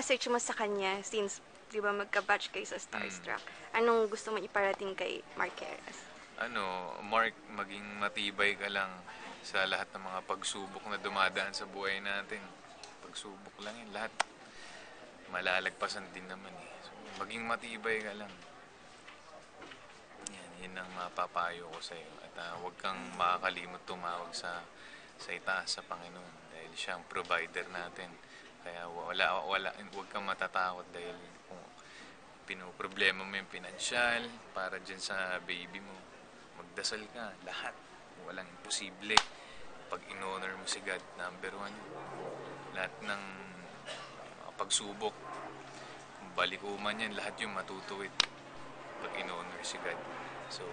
message mo sa kanya since, di ba, magka-batch kayo sa Starstruck? Anong gusto mo iparating kay Marquez? ano, Mark, maging matibay ka lang sa lahat ng mga pagsubok na dumadaan sa buhay natin. Pagsubok lang yun, lahat. Malalagpasan din naman eh. So, maging matibay ka lang. Yan, yun ang mapapayo ko sa'yo. At ah, huwag kang makakalimot tumawag sa sa itaas sa Panginoon dahil siya ang provider natin. Kaya wala, wala, huwag kang matatakot dahil kung pinoproblema mo yung pinansyal para dyan sa baby mo, magdasal ka, lahat. Walang imposible. Pag in-honor mo si God, number one. Lahat ng pagsubok, kung baliko man yan, lahat yung matutuwid pag in-honor si God. So.